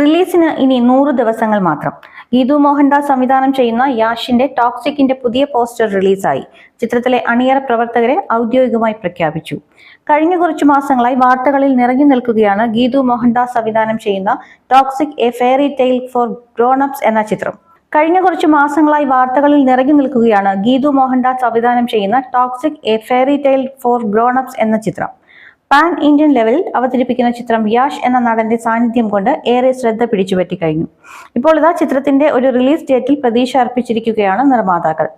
റിലീസിന് ഇനി നൂറ് ദിവസങ്ങൾ മാത്രം. ഗീതു മോഹൻദാസ് സംവിധാനം ചെയ്യുന്ന യാഷിന്റെ ടോക്സിക്കിന്റെ പുതിയ പോസ്റ്റർ റിലീസായി. ചിത്രത്തിലെ അണിയറ പ്രവർത്തകരെ ഔദ്യോഗികമായി പ്രഖ്യാപിച്ചു. കഴിഞ്ഞ കുറച്ചു മാസങ്ങളായി വാർത്തകളിൽ നിറഞ്ഞു നിൽക്കുകയാണ് ഗീതു മോഹൻദാസ് സംവിധാനം ചെയ്യുന്ന toxic a fairy tale for grownups എന്ന ചിത്രം. കഴിഞ്ഞ കുറച്ചു മാസങ്ങളായി വാർത്തകളിൽ നിറഞ്ഞു നിൽക്കുകയാണ് ഗീതു മോഹൻദാസ് സംവിധാനം ചെയ്യുന്ന toxic a fairy tale for grownups എന്ന ചിത്രം. പാൻ ഇന്ത്യൻ ലെവലിൽ അവതരിപ്പിക്കുന്ന ചിത്രം യാഷ് എന്ന നടന്റെ സാന്നിധ്യം കൊണ്ട് ഏറെ ശ്രദ്ധ പിടിച്ചുപറ്റി കഴിഞ്ഞു. ഇപ്പോൾ ഇതാ ചിത്രത്തിന്റെ ഒരു റിലീസ് ഡേറ്റിൽ പ്രതീക്ഷ അർപ്പിച്ചിരിക്കുകയാണ് നിർമ്മാതാക്കൾ.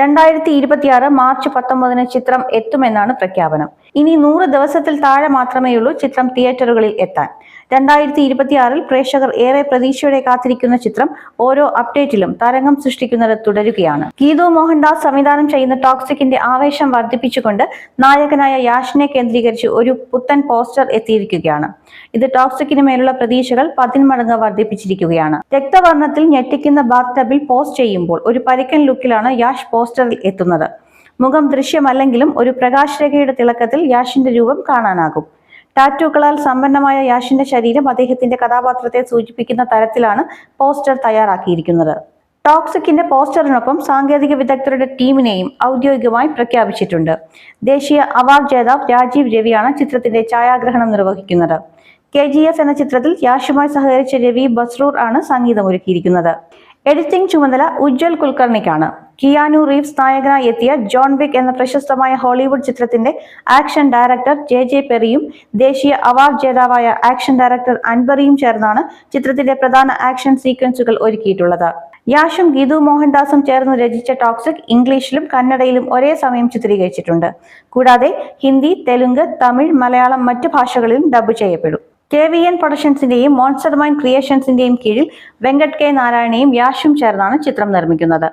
രണ്ടായിരത്തി ഇരുപത്തിയാറ് മാർച്ച് പത്തൊമ്പതിന് ചിത്രം എത്തുമെന്നാണ് പ്രഖ്യാപനം. ഇനി നൂറ് ദിവസത്തിൽ താഴെ മാത്രമേയുള്ളൂ ചിത്രം തിയേറ്ററുകളിൽ എത്താൻ. രണ്ടായിരത്തി ഇരുപത്തിയാറിൽ പ്രേക്ഷകർ ഏറെ പ്രതീക്ഷയോടെ കാത്തിരിക്കുന്ന ചിത്രം ഓരോ അപ്ഡേറ്റിലും തരംഗം സൃഷ്ടിക്കുന്നത് തുടരുകയാണ്. ഗീതു മോഹൻദാസ് സംവിധാനം ചെയ്യുന്ന ടോക്സിക്കിന്റെ ആവേശം വർദ്ധിപ്പിച്ചുകൊണ്ട് നായകനായ യാഷിനെ കേന്ദ്രീകരിച്ച് ഒരു പുത്തൻ പോസ്റ്റർ എത്തിയിരിക്കുകയാണ്. ഇത് ടോക്സിക്കിന് മേലുള്ള പ്രതീക്ഷകൾ പതിന്മടങ്ങ് വർദ്ധിപ്പിച്ചിരിക്കുകയാണ്. രക്തവർണത്തിൽ ഞെട്ടിക്കുന്ന ബാത്ത് ടബിൽ പോസ്റ്റ് ചെയ്യുമ്പോൾ ഒരു പരിക്കൻ ലുക്കിലാണ് യാഷ് പോസ്റ്ററിൽ എത്തുന്നത്. മുഖം ദൃശ്യമല്ലെങ്കിലും ഒരു പ്രകാശരേഖയുടെ തിളക്കത്തിൽ യാഷിന്റെ രൂപം കാണാനാകും. ടാറ്റൂക്കളാൽ സമ്പന്നമായ യാഷിന്റെ ശരീരം അദ്ദേഹത്തിന്റെ കഥാപാത്രത്തെ സൂചിപ്പിക്കുന്ന തരത്തിലാണ് പോസ്റ്റർ തയ്യാറാക്കിയിരിക്കുന്നത്. ടോക്സിക്കിന്റെ പോസ്റ്ററിനൊപ്പം സാങ്കേതിക വിദഗ്ധരുടെ ടീമിനെയും ഔദ്യോഗികമായി പ്രഖ്യാപിച്ചിട്ടുണ്ട്. ദേശീയ അവാർഡ് ജേതാവ് രാജീവ് രവിയാണ് ചിത്രത്തിന്റെ ഛായാഗ്രഹണം നിർവഹിക്കുന്നത്. കെ ജി എഫ് എന്ന ചിത്രത്തിൽ യാഷുമായി സഹകരിച്ച രവി ബസ്രൂർ ആണ് സംഗീതമൊരുക്കിയിരിക്കുന്നത്. എഡിറ്റിംഗ് ചുമതല ഉജ്ജ്വൽ കുൽക്കർണിക്കാണ്. കിയാനു റീവ്സ് നായകനായി എത്തിയ ജോൺ വിക് എന്ന പ്രശസ്തമായ ഹോളിവുഡ് ചിത്രത്തിന്റെ ആക്ഷൻ ഡയറക്ടർ ജെ ജെ പെറിയും ദേശീയ അവാർഡ് ജേതാവായ ആക്ഷൻ ഡയറക്ടർ അൻബറിയും ചേർന്നാണ് ചിത്രത്തിന്റെ പ്രധാന ആക്ഷൻ സീക്വൻസുകൾ ഒരുക്കിയിട്ടുള്ളത്. യാഷും ഗീതു മോഹൻദാസും ചേർന്ന് രചിച്ച ടോക്സിക് ഇംഗ്ലീഷിലും കന്നഡയിലും ഒരേ സമയം ചിത്രീകരിച്ചിട്ടുണ്ട്. കൂടാതെ ഹിന്ദി തെലുങ്ക് തമിഴ് മലയാളം മറ്റു ഭാഷകളിലും ഡബ് ചെയ്യപ്പെടും. കെ വി എൻ പ്രൊഡക്ഷൻസിന്റെയും മോൺസ്റ്റർ മൈൻ ക്രിയേഷൻസിന്റെയും കീഴിൽ വെങ്കട് കെ നാരായണയും യാഷും ചേർന്നാണ് ചിത്രം നിർമ്മിക്കുന്നത്.